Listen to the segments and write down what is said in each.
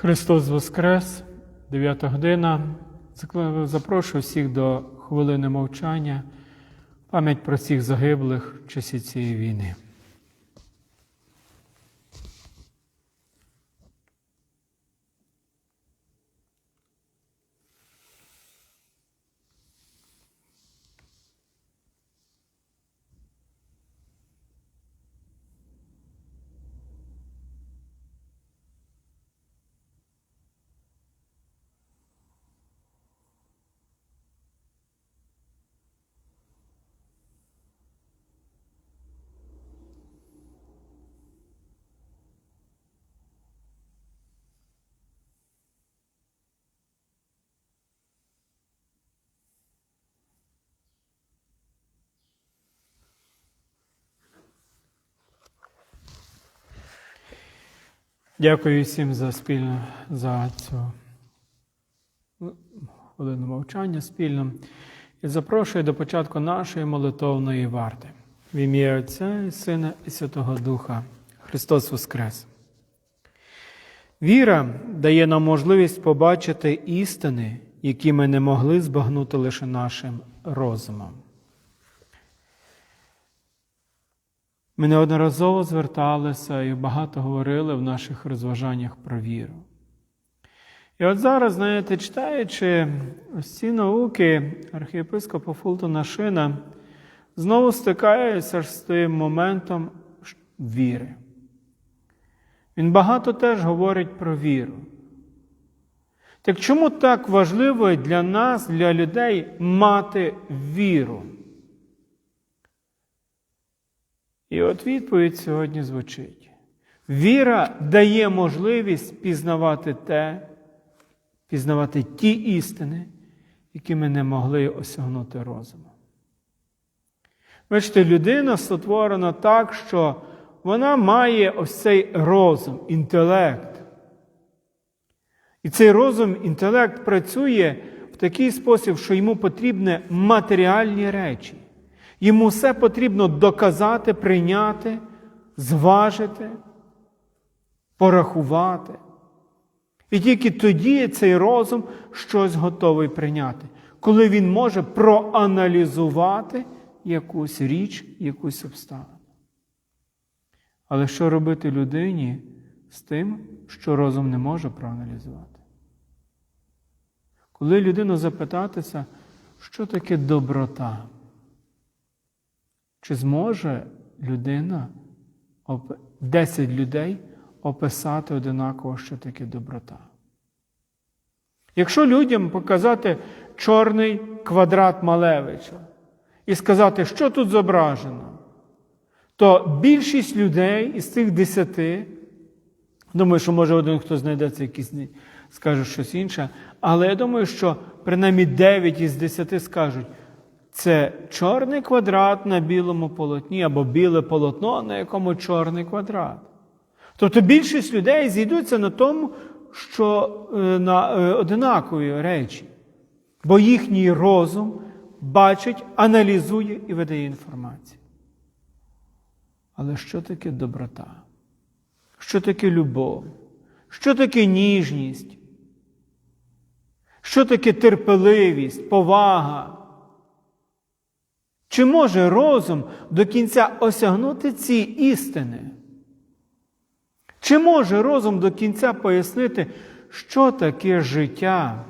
Христос Воскрес, 9 година. Запрошую всіх до хвилини мовчання, пам'ять про всіх загиблих в часі цієї війни. Дякую всім за спільно за цю хвилину мовчання спільно. І запрошую до початку нашої молитовної варти. В ім'я Отця і Сина і Святого Духа. Христос Воскрес. Віра дає нам можливість побачити істини, які ми не могли збагнути лише нашим розумом. Ми неодноразово зверталися і багато говорили в наших розважаннях про віру. І от зараз, знаєте, читаючи ось ці науки архієпископа Фултона Шина, знову стикаюся з тим моментом віри. Він багато теж говорить про віру. Так чому так важливо для нас, для людей, мати віру? І от відповідь сьогодні звучить: віра дає можливість пізнавати те, пізнавати ті істини, які ми не могли осягнути розумом. Бачите, людина сотворена так, що вона має ось цей розум, інтелект. І цей розум, інтелект працює в такий спосіб, що йому потрібні матеріальні речі. Йому все потрібно доказати, прийняти, зважити, порахувати. І тільки тоді цей розум щось готовий прийняти, коли він може проаналізувати якусь річ, якусь обставину. Але що робити людині з тим, що розум не може проаналізувати? Коли людину запитатися, що таке доброта? Чи зможе людина, 10 людей описати одинаково, що таке доброта? Якщо людям показати чорний квадрат Малевича і сказати, що тут зображено, то більшість людей із цих десяти, думаю, що може один хто знайдеться, якийсь скаже щось інше, але я думаю, що принаймні 9 із 10 скажуть, це чорний квадрат на білому полотні або біле полотно, на якому чорний квадрат. Тобто більшість людей зійдуться на тому, що на одинакові речі, бо їхній розум бачить, аналізує і видає інформацію. Але що таке доброта? Що таке любов? Що таке ніжність? Що таке терпеливість, повага? Чи може розум до кінця осягнути ці істини? Чи може розум до кінця пояснити, що таке життя?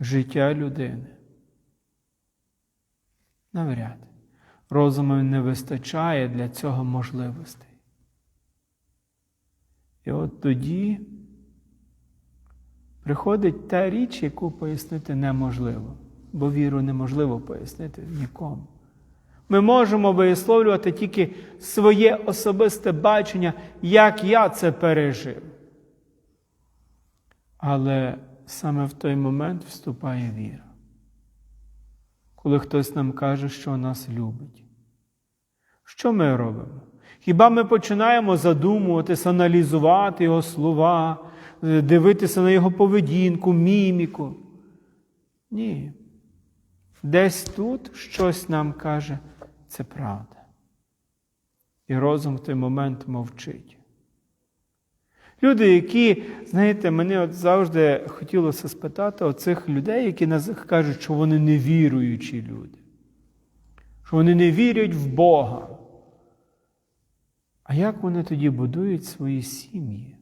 Життя людини? Навряд. Розуму не вистачає для цього можливостей. І от тоді приходить та річ, яку пояснити неможливо бо віру неможливо пояснити нікому. Ми можемо висловлювати тільки своє особисте бачення, як я це пережив. Але саме в той момент вступає віра. Коли хтось нам каже, що нас любить. Що ми робимо? Хіба ми починаємо задумуватися, аналізувати його слова, дивитися на його поведінку, міміку? Ні. Десь тут щось нам каже, це правда. І розум в той момент мовчить. Люди, які, знаєте, мене от завжди хотілося спитати оцих людей, які кажуть, що вони невіруючі люди, що вони не вірять в Бога. А як вони тоді будують свої сім'ї?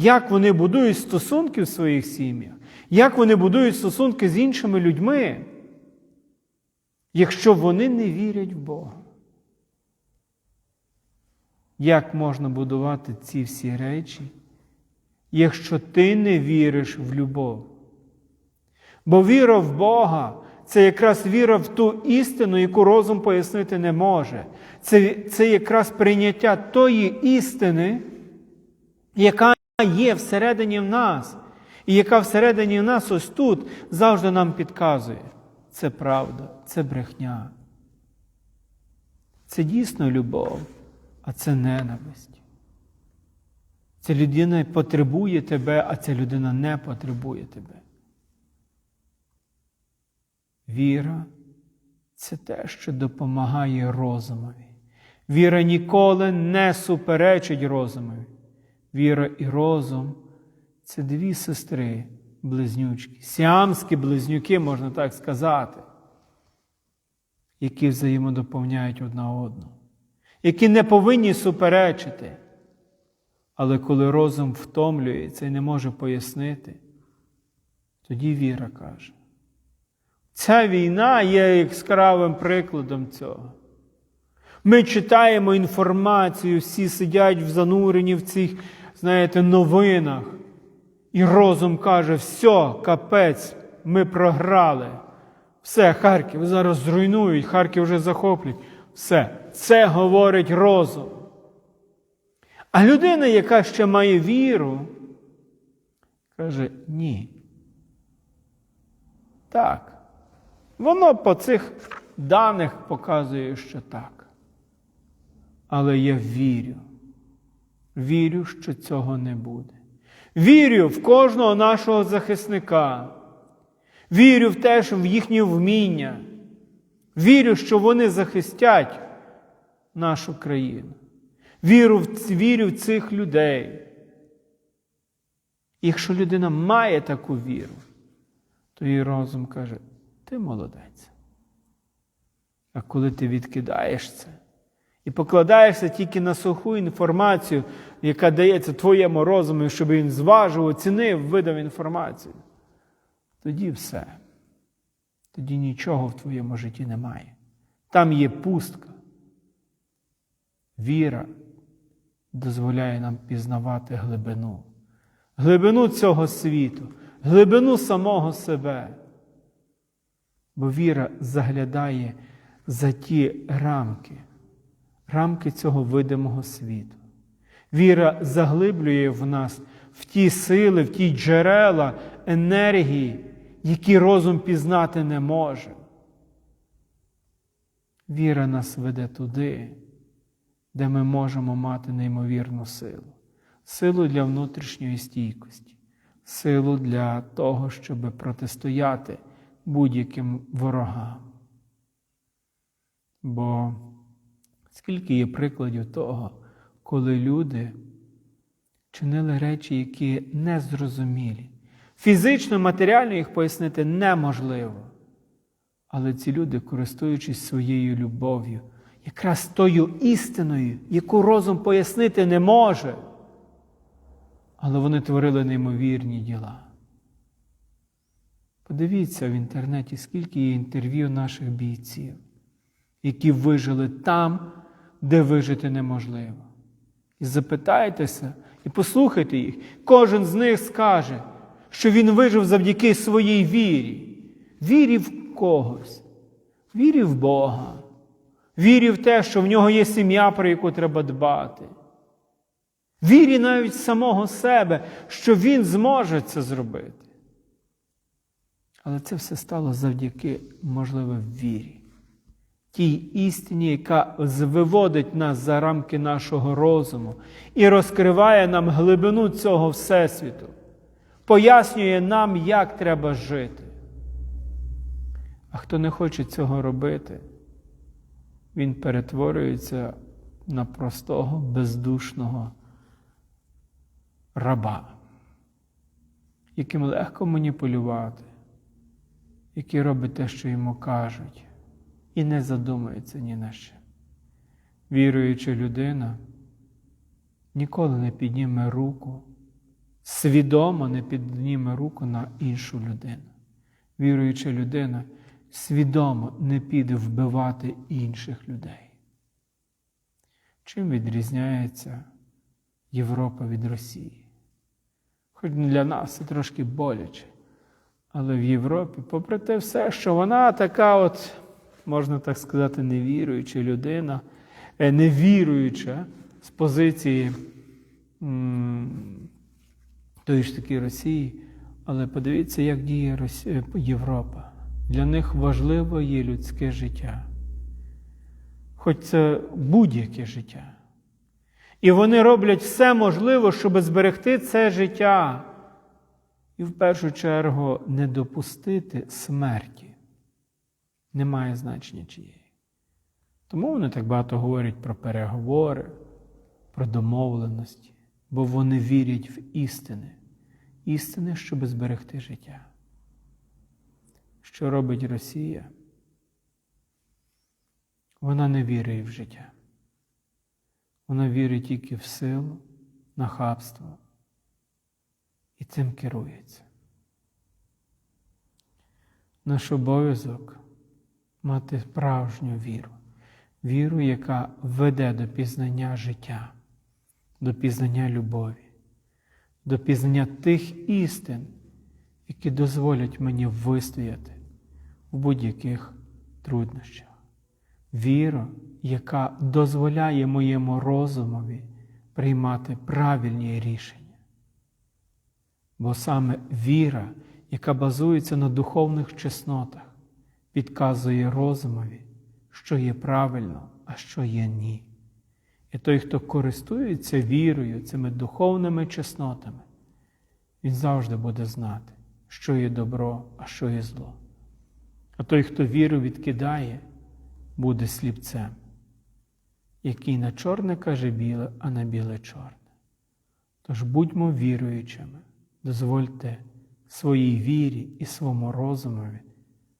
Як вони будують стосунки в своїх сім'ях? Як вони будують стосунки з іншими людьми, якщо вони не вірять в Бога? Як можна будувати ці всі речі, якщо ти не віриш в любов? Бо віра в Бога це якраз віра в ту істину, яку розум пояснити не може. Це, це якраз прийняття тої істини, яка є всередині в нас, і яка всередині в нас ось тут завжди нам підказує. Це правда, це брехня. Це дійсно любов, а це ненависть. Ця людина потребує тебе, а ця людина не потребує тебе. Віра це те, що допомагає розумові. Віра ніколи не суперечить розумові. Віра і розум це дві сестри близнючки, сіамські близнюки, можна так сказати, які взаємодоповняють одна одну, які не повинні суперечити. Але коли розум втомлюється і не може пояснити, тоді віра каже. Ця війна є яскравим прикладом цього. Ми читаємо інформацію, всі сидять в зануренні в цих, знаєте, новинах. І розум каже, все, капець, ми програли. Все, Харків зараз зруйнують, Харків вже захоплять. Все, це говорить розум. А людина, яка ще має віру, каже ні. Так. Воно по цих даних показує, що так. Але я вірю. Вірю, що цього не буде. Вірю в кожного нашого захисника. Вірю в те, що в їхнє вміння. Вірю, що вони захистять нашу країну. Вірю в, вірю в цих людей. Якщо людина має таку віру, то її розум каже, ти молодець. А коли ти відкидаєш це і покладаєшся тільки на суху інформацію, яка дається твоєму розуму, щоб він зважив, оцінив, видав інформацію, тоді все. Тоді нічого в твоєму житті немає. Там є пустка. Віра дозволяє нам пізнавати глибину, глибину цього світу, глибину самого себе. Бо віра заглядає за ті рамки, рамки цього видимого світу. Віра заглиблює в нас в ті сили, в ті джерела енергії, які розум пізнати не може. Віра нас веде туди, де ми можемо мати неймовірну силу, силу для внутрішньої стійкості, силу для того, щоб протистояти будь-яким ворогам. Бо скільки є прикладів того, коли люди чинили речі, які незрозумілі. Фізично, матеріально їх пояснити неможливо. Але ці люди, користуючись своєю любов'ю, якраз тою істиною, яку розум пояснити не може, але вони творили неймовірні діла. Подивіться в інтернеті, скільки є інтерв'ю наших бійців, які вижили там, де вижити неможливо. І запитайтеся, і послухайте їх. Кожен з них скаже, що він вижив завдяки своїй вірі, вірі в когось, вірі в Бога, вірі в те, що в нього є сім'я, про яку треба дбати. Вірі навіть самого себе, що він зможе це зробити. Але це все стало завдяки, можливо, вірі. Тій істині, яка виводить нас за рамки нашого розуму і розкриває нам глибину цього Всесвіту, пояснює нам, як треба жити. А хто не хоче цього робити, він перетворюється на простого, бездушного раба, яким легко маніпулювати, який робить те, що йому кажуть, і не задумується ні на що. Віруюча людина ніколи не підніме руку, свідомо не підніме руку на іншу людину. Віруюча людина свідомо не піде вбивати інших людей. Чим відрізняється Європа від Росії? Хоч для нас це трошки боляче. Але в Європі, попри те все, що вона така, от, можна так сказати, невіруюча людина, е, невіруюча з позиції тої ж таки Росії, але подивіться, як діє Росія, Європа. Для них важливо є людське життя, хоч це будь-яке життя. І вони роблять все можливе, щоб зберегти це життя. І в першу чергу не допустити смерті. Немає значення чиєї. Тому вони так багато говорять про переговори, про домовленості, бо вони вірять в істини. Істини, щоб зберегти життя. Що робить Росія? Вона не вірить в життя. Вона вірить тільки в силу, нахабство і цим керується. Наш обов'язок мати справжню віру, віру, яка веде до пізнання життя, до пізнання любові, до пізнання тих істин, які дозволять мені вистояти в будь-яких труднощах. Віра, яка дозволяє моєму розумові приймати правильні рішення. Бо саме віра, яка базується на духовних чеснотах, підказує розумові, що є правильно, а що є ні. І той, хто користується вірою, цими духовними чеснотами, він завжди буде знати, що є добро, а що є зло. А той, хто віру відкидає, буде сліпцем, який на чорне каже біле, а на біле чорне. Тож будьмо віруючими, дозвольте своїй вірі і своєму розумові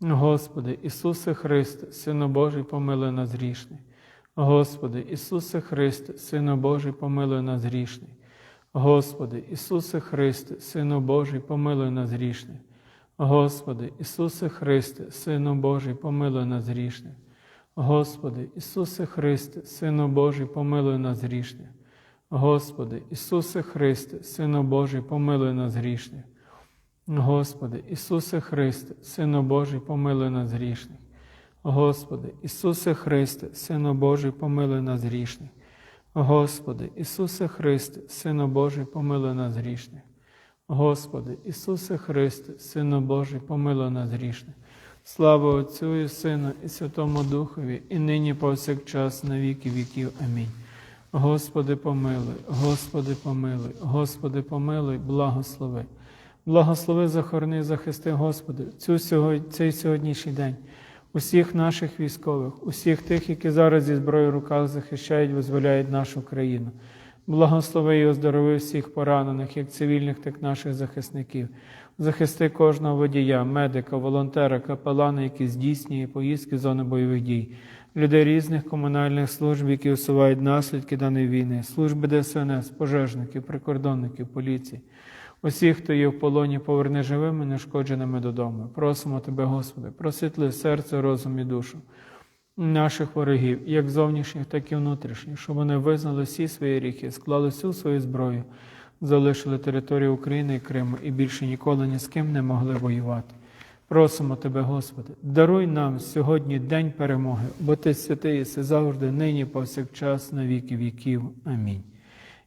Господи, Ісусе Христе, Сину Божий, помилуй нас грішний. Господи, Ісусе Христе, Сину Божий, помилуй нас грішний. Господи, Ісусе Христе, Сину Божий, помилуй нас грішних. Господи, Ісусе Христе, Сину Божий, помилуй нас грішних. Господи, Ісусе Христе, Сину Божий, помилуй нас грішних. Господи, Ісусе Христе, Сину Божий, помилуй нас грішних. Господи, Ісусе Христе, Сину Божий, помилуй нас грішних. Господи, Ісусе Христе, Сину Божий, помилуй нас грішних. Господи, Ісусе Христе, Сину Божий, помилуй нас грішних. Господи, Ісусе Христе, Сину Божий, помилуй нас грішних. Слава Отцю і Сину, і Святому Духові, і нині повсякчас, на віки віків. Амінь. Господи, помилуй, Господи, помилуй, Господи, помилуй, благослови. Благослови, захорони, захисти, Господи, цю сьогодні, цей сьогоднішній день, усіх наших військових, усіх тих, які зараз зі зброєю в руках захищають, визволяють нашу країну. Благослови і оздорови всіх поранених, як цивільних, так і наших захисників. Захисти кожного водія, медика, волонтера, капелана, які здійснює поїздки зони бойових дій, людей різних комунальних служб, які усувають наслідки даної війни, служби ДСНС, пожежників, прикордонників, поліції. Усіх, хто є в полоні, поверни живими, нешкодженими додому. Просимо Тебе, Господи, просвітли серце, розум і душу наших ворогів, як зовнішніх, так і внутрішніх, щоб вони визнали всі свої ріхи, склали всю свою зброю, залишили територію України і Криму і більше ніколи ні з ким не могли воювати. Просимо Тебе, Господи, даруй нам сьогодні день перемоги, бо Ти святий єси завжди, нині, повсякчас, на віки віків. Амінь.